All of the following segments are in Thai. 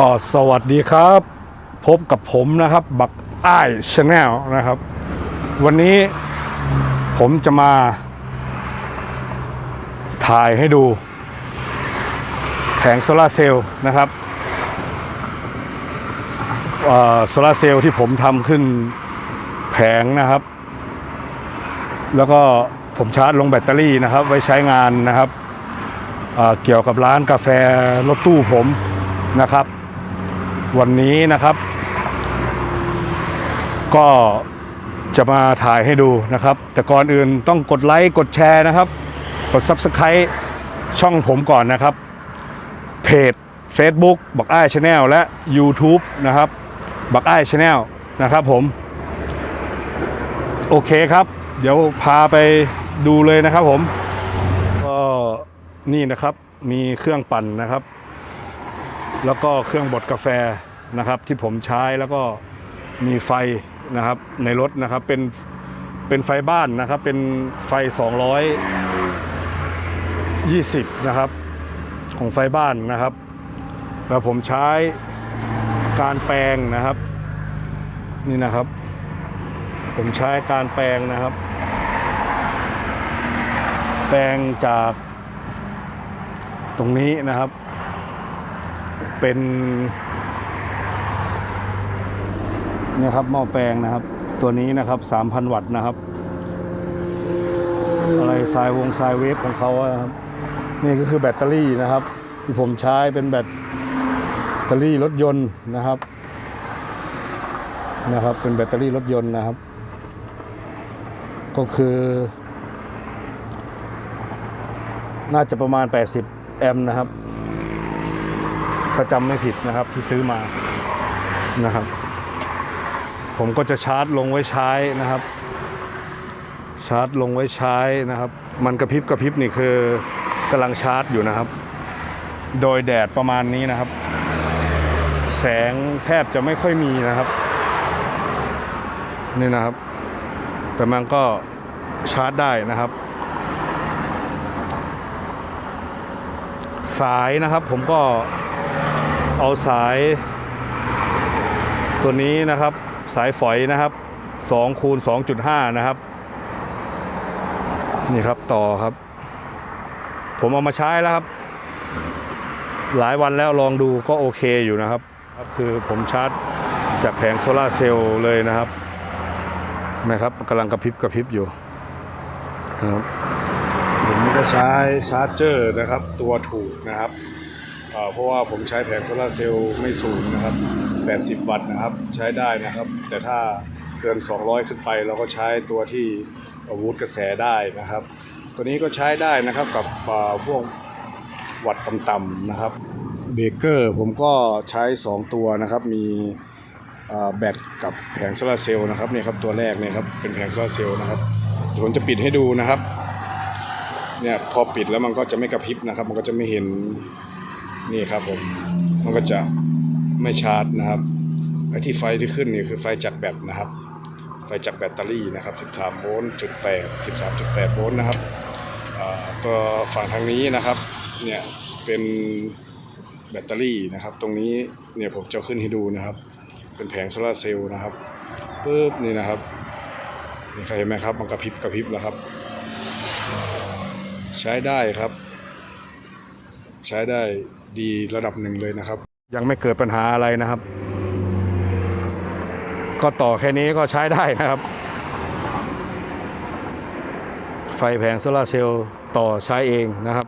ก็สวัสดีครับ พบกับผมนะครับ บักอ้ายชาแนลนะครับ วันนี้ผมจะมา ถ่ายให้ดู แผงโซลาเซลล์นะครับโซลาเซลล์ที่ผมทำขึ้นแผงนะครับ แล้วก็ผมชาร์จลงแบตเตอรี่นะครับ ไว้ใช้งานนะครับเกี่ยวกับร้านกาแฟรถตู้ผมนะครับ วันนี้นะครับ ก็จะมาถ่ายให้ดูนะครับ แต่ก่อนอื่นต้องกดไลค์กดแชร์นะครับ กด Subscribe ช่องผมก่อนนะครับ เพจ Facebook บักอ้ายชาแนลและ YouTube นะครับบักอ้ายชาแนลนะครับผม โอเคครับ เดี๋ยวพาไปดูเลยนะครับผม ก็นี่นะครับมีเครื่องปั่นนะครับ แล้วก็เครื่องบดกาแฟนะครับที่ผมใช้แล้วก็มีไฟนะครับในรถนะครับเป็นเป็นไฟบ้านนะครับเป็นไฟ 220 นะครับ ของไฟบ้านนะครับ แล้วผมใช้การแปลงนะครับ นี่นะครับ ผมใช้การแปลงนะครับ แปลงจากตรงนี้นะครับ เป็นเนี่ยครับหม้อแปลงนะครับ ตัวนี้นะครับ 3,000 วัตต์นะครับ อะไรสายวงสายเวฟของเขาอะครับนี่ก็คือแบตเตอรี่นะครับ ที่ผมใช้เป็นแบตเตอรี่รถยนต์นะครับนะครับ เป็นแบตเตอรี่รถยนต์นะครับ ก็คือ น่าจะประมาณ 80 แอมป์นะครับ ถ้าจำไม่ผิดนะครับที่ซื้อมานะครับ ผมก็จะชาร์จลงไว้ใช้นะครับ ชาร์จลงไว้ใช้นะครับ มันกระพริบกระพริบนี่คือกำลังชาร์จอยู่นะครับ โดยแดดประมาณนี้นะครับ แสงแทบจะไม่ค่อยมีนะครับนี่นะครับ แต่มันก็ชาร์จได้นะครับ สายนะครับผมก็ เอาสาย ตัวนี้นะครับสายฝอยนะครับ2คูณ2.5 นะครับ นี่ครับต่อครับ ผมเอามาใช้แล้วครับ หลายวันแล้วลองดูก็โอเคอยู่นะครับครับคือผมชาร์จจากแผงโซลาเซลล์เลยนะครับนะครับกำลังกระพริบกระพริบอยู่นะครับผมก็ใช้ชาร์จเจอร์นะครับ ตัวถูกนะครับ เพราะว่าผมใช้แผงโซลาเซลล์ไม่สูงนะครับ 80 วัตต์นะครับ ใช้ได้นะครับ แต่ถ้าเกิน 200 ขึ้นไป เราก็ใช้ตัวที่วูดกระแสได้นะครับ ตัวนี้ก็ใช้ได้นะครับกับพวกวัตต์ต่ำๆนะครับเบเกอร์ผมก็ใช้ 2 ตัวนะครับ มีแบตกับแผงโซลาเซลล์นะครับนี่ครับตัวแรกเนี่ยครับเป็นแผงโซลาเซลล์นะครับเดี๋ยวผมจะปิดให้ดูนะครับเนี่ยพอปิดแล้วมันก็จะไม่กระพริบนะครับ มันก็จะไม่เห็น นี่ครับผมมันก็จะไม่ชาร์จนะครับไอ้ที่ไฟที่ขึ้นนี่คือไฟจากแบตนะครับ ไฟจากแบตเตอรี่นะครับ 13 โวลต์จุด8 13.8 โวลต์นะครับอ่าตัวฝั่งทางนี้นะครับเนี่ยเป็นแบตเตอรี่นะครับ ตรงนี้เนี่ยผมจะขึ้นให้ดูนะครับ เป็นแผงโซลาเซลล์นะครับปุ๊บนี่นะครับนี่ใครเห็นไหมครับมันกระพริบกระพริบแล้วครับ ใช้ได้ครับ ใช้ได้ดีระดับหนึ่งเลยนะครับ ยังไม่เกิดปัญหาอะไรนะครับ ก็ต่อแค่นี้ก็ใช้ได้นะครับ ไฟแผงโซลาร์เซลล์ต่อใช้เองนะครับ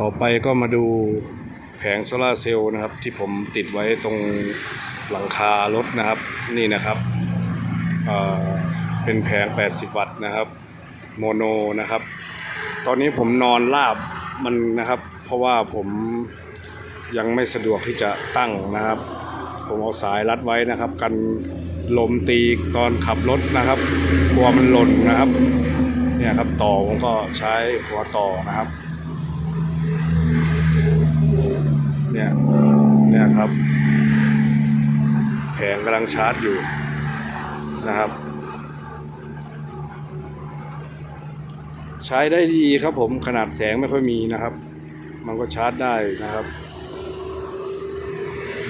ต่อไปก็มาดูแผงโซลาร์เซลล์นะครับ ที่ผมติดไว้ตรงหลังคารถนะครับนี่นะครับเอ่อเป็นแผง 80 วัตต์นะครับ โมโนนะครับ ตอนนี้ผมนอนราบ มันนะครับ เพราะว่าผมยังไม่สะดวกที่จะตั้งนะครับ ผมเอาสายรัดไว้นะครับ กันลมตีตอนขับรถนะครับกลัวมันหล่นนะครับ เนี่ยครับต่อผมก็ใช้หัวต่อนะครับ เนี่ยเนี่ยครับ แผงกำลังชาร์จอยู่นะครับ ใช้ได้ดีครับผมขนาดแสงไม่ค่อยมีนะครับ มันก็ชาร์จได้นะครับ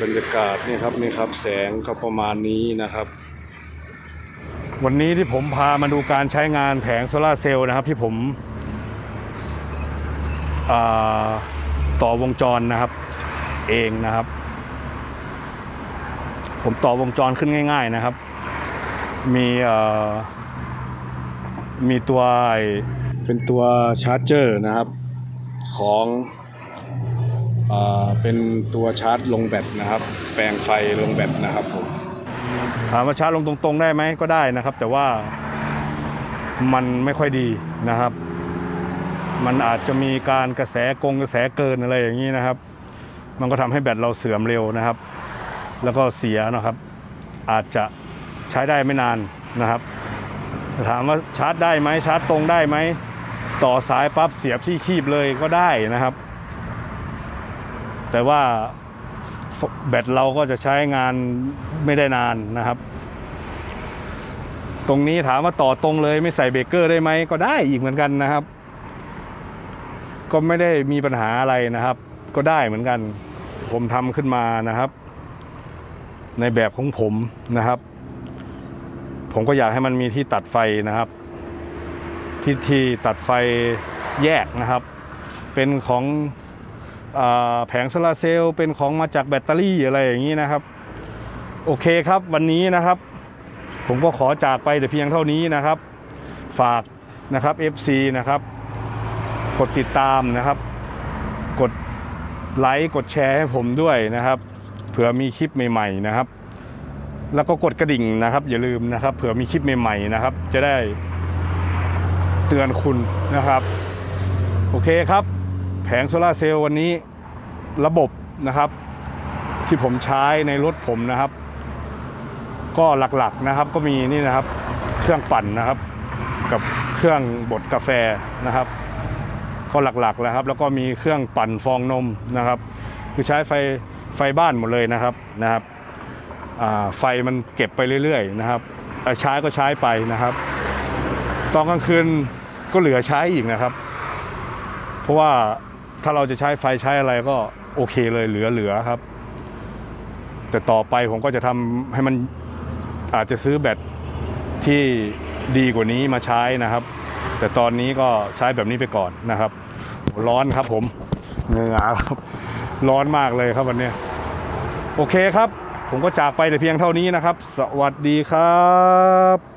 บรรยากาศนี่ครับนี่ครับแสงก็ประมาณนี้นะครับ วันนี้ที่ผมพามาดูการใช้งานแผงโซลาเซลล์นะครับที่ผมต่อวงจรนะครับ เองนะครับ ผมต่อวงจรขึ้นง่าย ๆนะครับ มีมีตัวไอ เป็นตัวชาร์จเจอร์นะครับของเอ่อเป็นตัวชาร์จลงแบตนะครับ แปลงไฟลงแบตนะครับผมถามว่าชาร์จลงตรงๆได้ไหมก็ได้นะครับ แต่ว่ามันไม่ค่อยดีนะครับ มันอาจจะมีการกระแสกงกระแสเกินอะไรอย่างนี้นะครับ มันก็ทำให้แบตเราเสื่อมเร็วนะครับ แล้วก็เสียนะครับ อาจจะใช้ได้ไม่นานนะครับถามว่าชาร์จได้ไหมชาร์จตรงได้ไหม ต่อสายปั๊บเสียบที่คีบเลยก็ได้นะครับ แต่ว่าแบตเราก็จะใช้งานไม่ได้นานนะครับ ตรงนี้ถามว่าต่อตรงเลยไม่ใส่เบรกเกอร์ได้ไหมก็ได้อีกเหมือนกันนะครับ ก็ไม่ได้มีปัญหาอะไรนะครับ ก็ได้เหมือนกัน ผมทำขึ้นมานะครับ ในแบบของผมนะครับ ผมก็อยากให้มันมีที่ตัดไฟนะครับ ที่ที่ตัดไฟแยกนะครับ เป็นของอแผงโซลาเซลล์เป็นของมาจากแบตเตอรี่อะไรอย่างนี้นะครับ โอเคครับวันนี้นะครับ ผมก็ขอจากไปแต่เพียงเท่านี้นะครับ ฝากนะครับ FC นะครับ กดติดตามนะครับ กดไลค์กดแชร์ให้ผมด้วยนะครับ เผื่อมีคลิปใหม่ๆนะครับ แล้วก็กดกระดิ่งนะครับ อย่าลืมนะครับ เผื่อมีคลิปใหม่ๆนะครับ จะได้ เตือนคุณนะครับ โอเคครับ แผงโซลาเซลล์วันนี้ระบบนะครับ ที่ผมใช้ในรถผมนะครับ ก็หลักๆนะครับก็มีนี่นะครับ เครื่องปั่นนะครับ กับเครื่องบดกาแฟนะครับ ก็หลักๆแล้วครับ แล้วก็มีเครื่องปั่นฟองนมนะครับ คือใช้ไฟไฟบ้านหมดเลยนะครับนะครับไฟมันเก็บไปเรื่อยๆนะครับใช้ก็ใช้ไปนะครับ ตอนกลางคืนก็เหลือใช้อีกนะครับ เพราะว่าถ้าเราจะใช้ไฟใช้อะไรก็โอเคเลยเหลือเหลือครับ แต่ต่อไปผมก็จะทำให้มันอาจจะซื้อแบตที่ดีกว่านี้มาใช้นะครับ แต่ตอนนี้ก็ใช้แบบนี้ไปก่อนนะครับ ร้อนครับผมเหงื่อครับร้อนมากเลยครับวันนี้ โอเคครับ ผมก็จากไปแต่เพียงเท่านี้นะครับ สวัสดีครับ